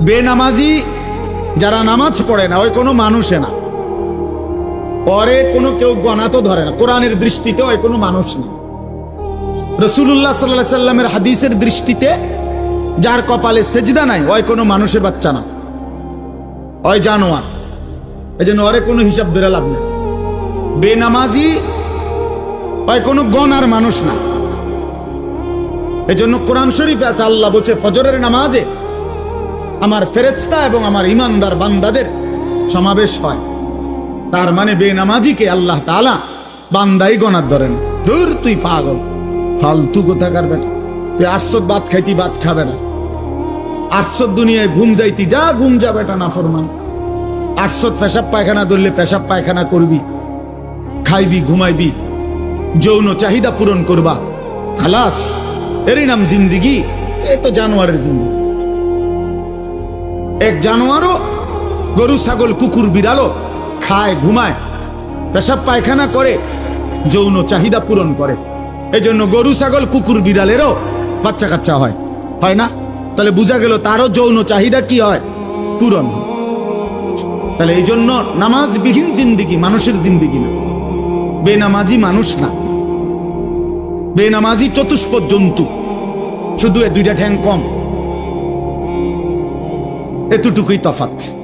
বেনামাজি যারা নামাজ পড়ে না, ওই কোনো মানুষে না। পরে কোনো কেউ গণা তো ধরে না। কোরআনের দৃষ্টিতে ওই কোনো মানুষ না। রসুল্লাহ সাল্লাহ সাল্লামের হাদিসের দৃষ্টিতে যার কপালে সেজদা নাই, ওই কোনো মানুষের বাচ্চা না। ওই জানোয়ার। এই জন্য ওরে কোনো হিসাব ধরে লাভ নেই। বেনামাজি ওই কোনো গণার মানুষ না। এই জন্য কোরআন শরীফে আছে, আল্লাহ বলছে, ফজরের নামাজে আমার ফেরেস্তা এবং আমার ইমানদার বান্দাদের সমাবেশ হয়। তার মানে বেনামাজিকে আল্লাহ তালা বান্দাই গণার ধরে না দূর তুই পাগল। ফালতু কোথাকার বেটা। তুই আটশো ভাত খাইতি, ভাত খাবে না। আটশো দুনিয়ায় ঘুম যাইতি, যা ঘুম যা বেটা না ফরমান আটশো পেশাব পায়খানা ধরলে পেশাব পায়খানা করবি। খাইবি, ঘুমাইবি। যৌন চাহিদা পূরণ করবা। খালাস, এরই নাম জিন্দিগি। এ তো জানোয়ারের জিন্দিগি। এক জানোয়ারও গরু, ছাগল, কুকুর, বিড়ালও খায়, ঘুমায়, পেশাব পায়খানা করে, যৌন চাহিদা পূরণ করে। এই জন্য গরু, ছাগল, কুকুর, বিড়ালেরও বাচ্চা কাচ্চা হয়। হয় না? তাহলে বোঝা গেল তারও যৌন চাহিদা কি হয়? পূরণ। তাহলে এই জন্য নামাজবিহীন জিন্দিগি মানুষের জিন্দিগি না। বেনামাজি মানুষ না। বেনামাজি চতুষ্প জন্তু। শুধু এ দুইটা ঠ্যাং কম। এতটুকুই তফাৎ।